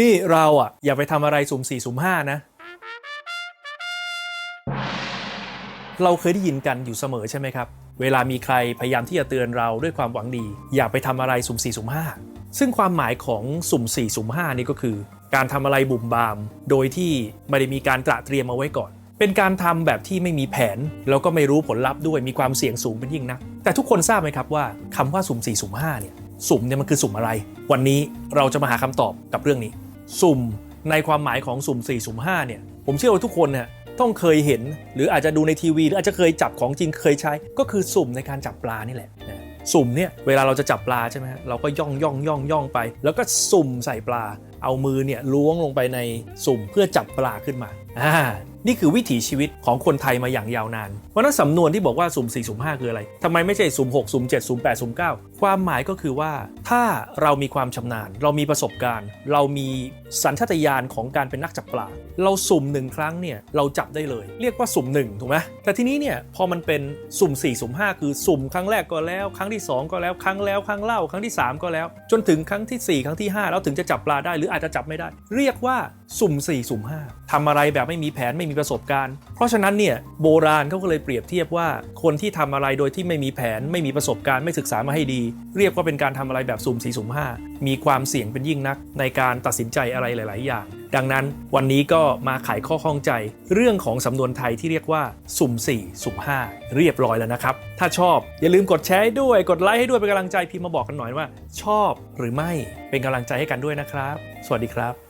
นี่เราอะอย่าไปทำอะไรสุ่มสี่สุ่มห้านะ เราเคยได้ยินกันอยู่เสมอใช่ไหมครับ เวลามีใครพยายามที่จะเตือนเราด้วยความหวังดี อย่าไปทำอะไรสุ่มสี่สุ่มห้าซึ่งความหมายของสุ่มสี่สุ่มห้านี่ก็คือ การทำอะไรบุ่มบาม โดยที่ไม่ได้มีการตระเตรียมเอาไว้ก่อนเป็นการทำแบบที่ไม่มีแผน แล้วก็ไม่รู้ผลลัพธ์ด้วยมีความเสี่ยงสูงเป็นยิ่งนักแต่ทุกคนทราบไหมครับว่าคำว่าสุ่มสี่สุ่มห้าเนี่ยสุ่มเนี่ยมันคือสุ่มอะไร วันนี้เราจะมาหาคำตอบกับเรื่องนี้ สุ่มในความหมายของสุ่ม 4 สุ่ม5เนี่ยผมเชื่อว่าทุกคนเนี่ยต้องเคยเห็น หรืออาจจะดูในทีวี หรืออาจจะเคยจับของจริงเคยใช้ ก็คือสุ่มในการจับปลานี่แหละสุ่มเนี่ยเวลาเราจะจับปลาใช่ไหมเราก็ย่องย่องย่องย่องไป แล้วก็สุ่มใส่ปลา เอามือเนี่ยล้วงลงไปในสุ่มเพื่อจับปลาขึ้นมาอ่านี่คือวิถีชีวิตของคนไทยมาอย่างยาวนาน เพราะนั้นสำนวนที่บอกว่าสุ่ม 4 สุ่ม 5 คืออะไร ทำไมไม่ใช่สุ่ม 6 สุ่ม 7 สุ่ม 8 สุ่ม 9 ความหมายก็คือว่า ถ้าเรามีความชำนาญ เรามีประสบการณ์ เรามีสัญชาตญาณของการเป็นนักจับปลา เราสุ่มหนึ่งครั้งเนี่ยเราจับได้เลย เรียกว่าสุ่มหนึ่งถูกไหมแต่ทีนี้เนี่ยพอมันเป็นสุ่ม 4 สุ่ม 5 คือสุ่มครั้งแรกก็แล้ว ครั้งที่ 2 ก็แล้ว ครั้งแล้ว ครั้งเล่า ครั้งที่ 3 ก็แล้ว จนถึงครั้งทีสี่4 ครั้งที่ 5 แล้วถึงจะจับปลาได้หรืออาจจะจับไม่ได้ เรียกว่า สุ่ม 4 สุ่ม 5ทำอะไรแบบไม่มีแผนไม่มีประสบการณ์ เพราะฉะนั้นเนี่ยโบราณเขาก็เลยเปรียบเทียบว่าคนที่ทำอะไรโดยที่ไม่มีแผนไม่มีประสบการณ์ไม่ศึกษามาให้ดี เรียกว่าเป็นการทำอะไรแบบสุ่ม 4 สุ่ม 5 มีความเสี่ยงเป็นยิ่งนัก ในการตัดสินใจอะไรหลาย ๆ อย่าง ดังนั้นวันนี้ก็มาไขข้อข้องใจ เรื่องของสำนวนไทยที่เรียกว่าสุ่ม 4 สุ่ม 5 เรียบร้อยแล้วนะครับ ถ้าชอบอย่าลืมกดแชร์ให้ด้วยกดไลค์ให้ด้วยเป็นกำลังใจพิมพ์มาบอกกันหน่อยว่า ชอบหรือไม่เป็นกำลังใจให้กันด้วยนะครับ สวัสดีครับ